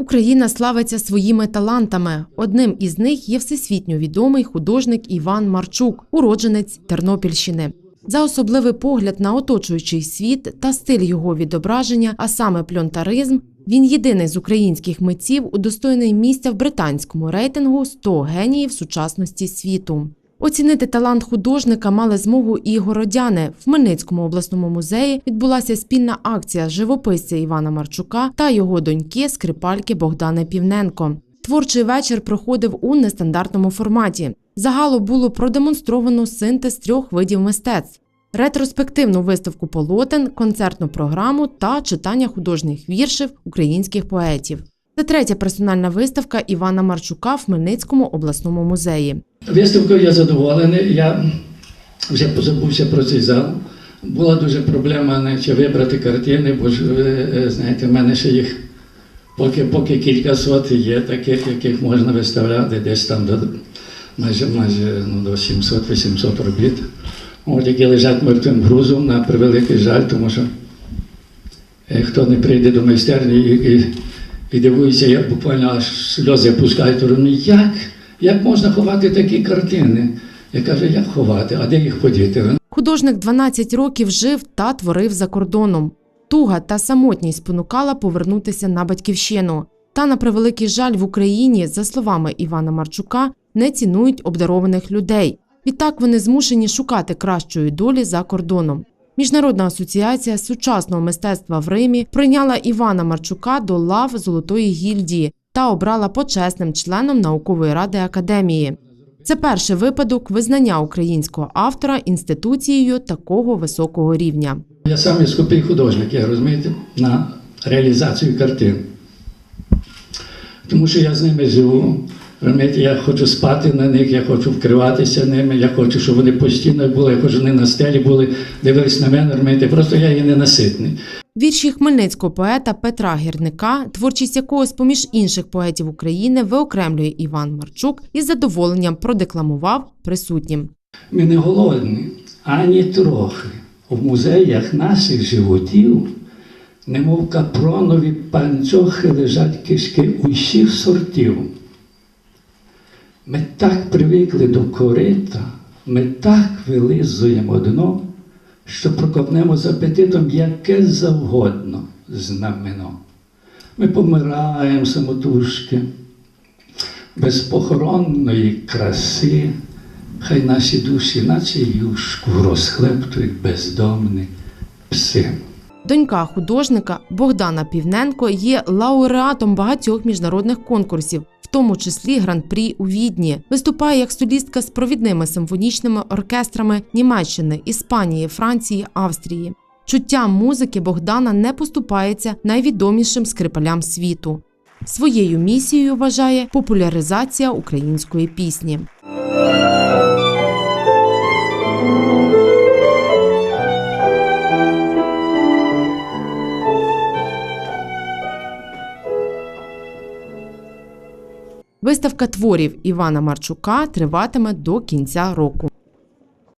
Україна славиться своїми талантами. Одним із них є всесвітньо відомий художник Іван Марчук, уродженець Тернопільщини. За особливий погляд на оточуючий світ та стиль його відображення, а саме пльонтаризм, він єдиний з українських митців, удостоєний місця в британському рейтингу «100 геніїв сучасності світу. Оцінити талант художника мали змогу і городяни. В Хмельницькому обласному музеї відбулася спільна акція живописця Івана Марчука та його доньки скрипальки Богдани Півненко. Творчий вечір проходив у нестандартному форматі. Загалу було продемонстровано синтез трьох видів мистецтв: ретроспективну виставку полотен, концертну програму та читання художніх віршів українських поетів. Це третя персональна виставка Івана Марчука в Хмельницькому обласному музеї. Виставкою я задоволений. Я вже позабувся про цей зал. Була дуже проблема чи вибрати картини, бо ж е, знаєте, в мене ще їх поки, поки кілька сот є таких, яких можна виставляти десь там до майже, майже ну, до 700-800 робіт. От які лежать мертвим грузом на превеликий жаль, тому що е, хто не прийде до майстерні і, і, і дивується, я буквально аж сльози пускаю, то ну як? Як можна ховати такі картини? Я кажу, як ховати, а де їх подіти? Художник 12 років жив та творив за кордоном. Туга та самотність спонукала повернутися на батьківщину. Та на превеликий жаль в Україні, за словами Івана Марчука, не цінують обдарованих людей. Відтак вони змушені шукати кращої долі за кордоном. Міжнародна асоціація сучасного мистецтва в Римі прийняла Івана Марчука до лав Золотої гільдії та обрала почесним членом наукової ради академії. Це перший випадок визнання українського автора інституцією такого високого рівня. Я сам є скупий художник, я розумієте, на реалізацію картин. Тому що я з ними живу. Розумієте, я хочу спати на них, я хочу вкриватися ними, я хочу, щоб вони постійно були, я хочу, щоб вони на стелі були, дивились на мене, розумієте, просто я є ненаситний. Вірші хмельницького поета Петра Гірника, творчість якого з поміж інших поетів України виокремлює Іван Марчук із задоволенням продекламував присутнім. Ми не голодні, ані трохи. В музеях наших животів, немов капронові панцьохи лежать кишки усіх сортів. Ми так привикли до корита, ми так вилизуємо дно, що проковнемо з апетитом яке завгодно знамено. Ми помираємо самотужки, без похоронної краси, хай наші душі, наче юшку, розхлептують бездомні пси. Донька художника Богдана Півненко є лауреатом багатьох міжнародних конкурсів, тому числі гран-прі у Відні. Виступає як солістка з провідними симфонічними оркестрами Німеччини, Іспанії, Франції, Австрії. Чуттям музики Богдана не поступається найвідомішим скрипалям світу. Своєю місією вважає популяризація української пісні. Виставка творів Івана Марчука триватиме до кінця року.